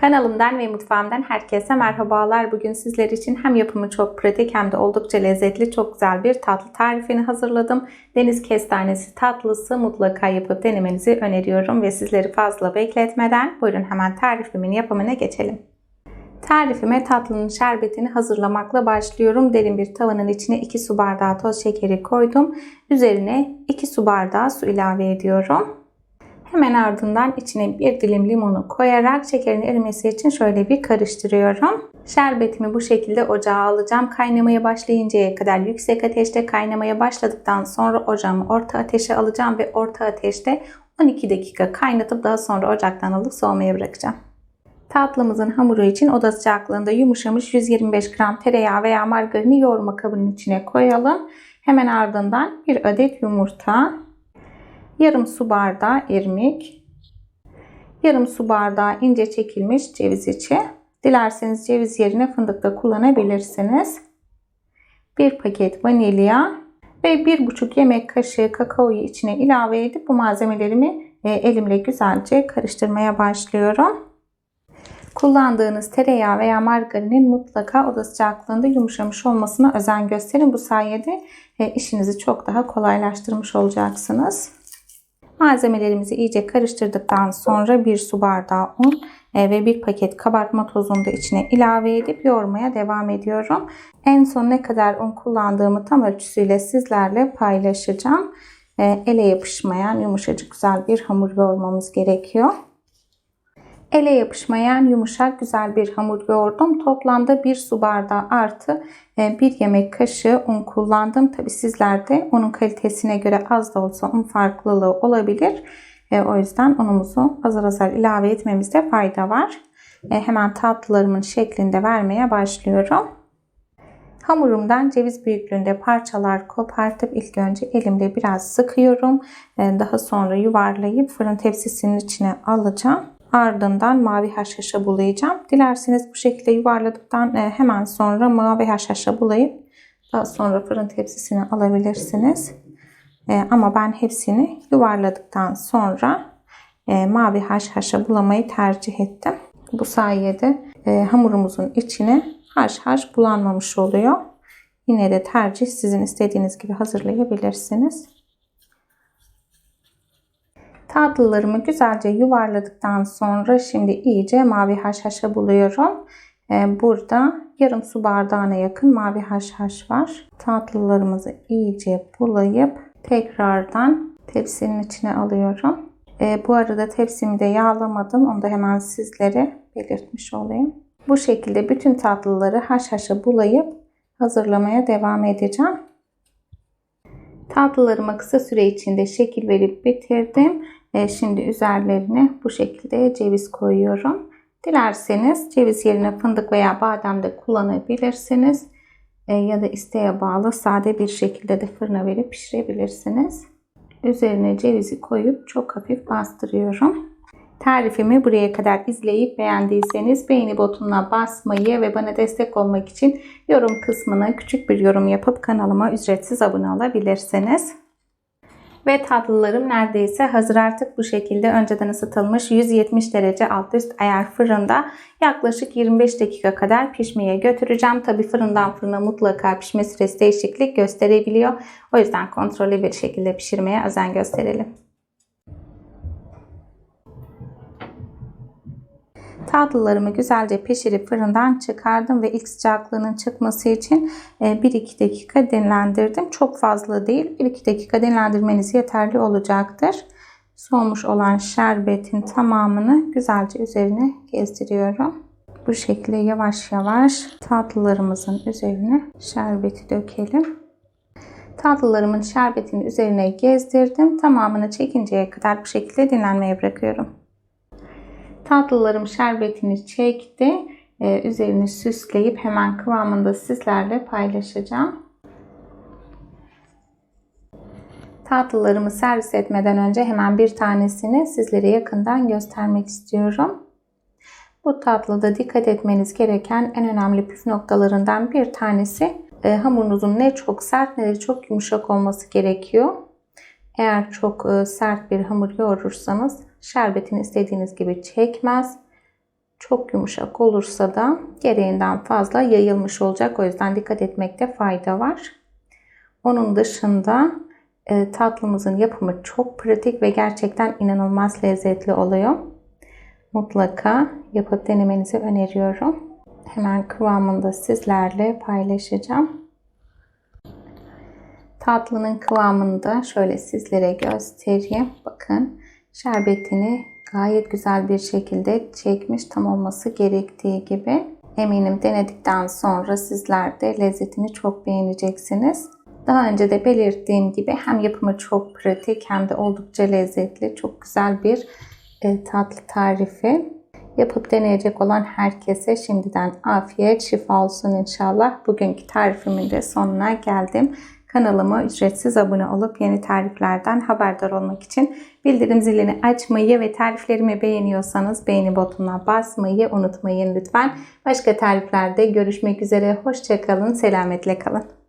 Kanalımdan ve mutfağımdan herkese merhabalar. Bugün sizler için hem yapımı çok pratik hem de oldukça lezzetli çok güzel bir tatlı tarifini hazırladım. Deniz kestanesi tatlısı mutlaka yapıp denemenizi öneriyorum ve sizleri fazla bekletmeden buyurun hemen tarifimin yapımına geçelim. Tarifime tatlının şerbetini hazırlamakla başlıyorum. Derin bir tavanın içine 2 su bardağı toz şekeri koydum. Üzerine 2 su bardağı su ilave ediyorum. Hemen ardından içine bir dilim limonu koyarak şekerin erimesi için şöyle bir karıştırıyorum. Şerbetimi bu şekilde ocağa alacağım. Kaynamaya başlayıncaya kadar yüksek ateşte kaynamaya başladıktan sonra ocağımı orta ateşe alacağım ve orta ateşte 12 dakika kaynatıp daha sonra ocaktan alıp soğumaya bırakacağım. Tatlımızın hamuru için oda sıcaklığında yumuşamış 125 gram tereyağı veya margarini yoğurma kabının içine koyalım. Hemen ardından bir adet yumurta, yarım su bardağı irmik, yarım su bardağı ince çekilmiş ceviz içi. Dilerseniz ceviz yerine fındık da kullanabilirsiniz. Bir paket vanilya ve bir buçuk yemek kaşığı kakaoyu içine ilave edip bu malzemelerimi e, elimle güzelce karıştırmaya başlıyorum. Kullandığınız tereyağı veya margarinin mutlaka oda sıcaklığında yumuşamış olmasına özen gösterin. Bu sayede e, işinizi çok daha kolaylaştırmış olacaksınız. Malzemelerimizi iyice karıştırdıktan sonra bir su bardağı un e, ve bir paket kabartma tozunu da içine ilave edip yoğurmaya devam ediyorum. En son ne kadar un kullandığımı tam ölçüsüyle sizlerle paylaşacağım. E, ele yapışmayan yumuşacık güzel bir hamur yoğurmamız gerekiyor. Ele yapışmayan yumuşak güzel bir hamur yoğurdum. Toplamda bir su bardağı artı e, bir yemek kaşığı un kullandım. Tabi sizlerde unun kalitesine göre az da olsa un farklılığı olabilir. E, o yüzden unumuzu azar azar ilave etmemizde fayda var. E, hemen tatlılarımın şeklinde vermeye başlıyorum. Hamurumdan ceviz büyüklüğünde parçalar kopartıp ilk önce elimde biraz sıkıyorum. Daha sonra yuvarlayıp fırın tepsisinin içine alacağım. Ardından mavi haşhaşa bulayacağım. Dilerseniz bu şekilde yuvarladıktan e, hemen sonra mavi haşhaşa bulayıp daha sonra fırın tepsisine alabilirsiniz. E, ama ben hepsini yuvarladıktan sonra e, mavi haşhaşa bulamayı tercih ettim. Bu sayede hamurumuzun içine haşhaş bulanmamış oluyor. Yine de tercih sizin istediğiniz gibi hazırlayabilirsiniz. Tatlılarımı güzelce yuvarladıktan sonra şimdi iyice mavi haşhaşa buluyorum. Ee, burada yarım su bardağına yakın mavi haşhaş var. Tatlılarımızı iyice bulayıp tekrardan tepsinin içine alıyorum. Ee, bu arada tepsimi de yağlamadım. Onu da hemen sizlere belirtmiş olayım. Bu şekilde bütün tatlıları haşhaşa bulayıp hazırlamaya devam edeceğim. Tatlılarıma kısa süre içinde şekil verip bitirdim. E, şimdi üzerlerine bu şekilde ceviz koyuyorum. Dilerseniz ceviz yerine fındık veya badem de kullanabilirsiniz. E, ya da isteğe bağlı sade bir şekilde de fırına verip pişirebilirsiniz. Üzerine cevizi koyup çok hafif bastırıyorum. Tarifimi buraya kadar izleyip beğendiyseniz beğeni butonuna basmayı ve bana destek olmak için yorum kısmına küçük bir yorum yapıp kanalıma ücretsiz abone olabilirsiniz. Ve tatlılarım neredeyse hazır artık bu şekilde önceden ısıtılmış 170 derece alt üst ayar fırında yaklaşık 25 dakika kadar pişmeye götüreceğim. Tabi fırından fırına mutlaka pişme süresi değişiklik gösterebiliyor. O yüzden kontrollü bir şekilde pişirmeye özen gösterelim. Tatlılarımı güzelce pişirip fırından çıkardım ve ilk sıcaklığının çıkması için 1-2 e, dakika dinlendirdim. Çok fazla değil 1-2 dakika dinlendirmeniz yeterli olacaktır. Soğumuş olan şerbetin tamamını güzelce üzerine gezdiriyorum. Bu şekilde yavaş yavaş tatlılarımızın üzerine şerbeti dökelim. Tatlılarımın şerbetini üzerine gezdirdim. Tamamını çekinceye kadar bu şekilde dinlenmeye bırakıyorum. Tatlılarım şerbetini çekti. Ee, üzerini süsleyip hemen kıvamında sizlerle paylaşacağım. Tatlılarımı servis etmeden önce hemen bir tanesini sizlere yakından göstermek istiyorum. Bu tatlıda dikkat etmeniz gereken en önemli püf noktalarından bir tanesi e, hamurunuzun ne çok sert ne de çok yumuşak olması gerekiyor. Eğer çok e, sert bir hamur yoğurursanız şerbetini istediğiniz gibi çekmez. Çok yumuşak olursa da gereğinden fazla yayılmış olacak. O yüzden dikkat etmekte fayda var. Onun dışında e, tatlımızın yapımı çok pratik ve gerçekten inanılmaz lezzetli oluyor. Mutlaka yapıp denemenizi öneriyorum. Hemen kıvamında sizlerle paylaşacağım. Tatlının kıvamını da şöyle sizlere göstereyim. Bakın şerbetini gayet güzel bir şekilde çekmiş tam olması gerektiği gibi. Eminim denedikten sonra sizler de lezzetini çok beğeneceksiniz. Daha önce de belirttiğim gibi hem yapımı çok pratik hem de oldukça lezzetli. Çok güzel bir e, tatlı tarifi. Yapıp deneyecek olan herkese şimdiden afiyet, şifa olsun inşallah. Bugünkü tarifimin de sonuna geldim. Kanalıma ücretsiz abone olup yeni tariflerden haberdar olmak için bildirim zilini açmayı ve tariflerimi beğeniyorsanız beğeni butonuna basmayı unutmayın lütfen. Başka tariflerde görüşmek üzere. Hoşçakalın, selametle kalın.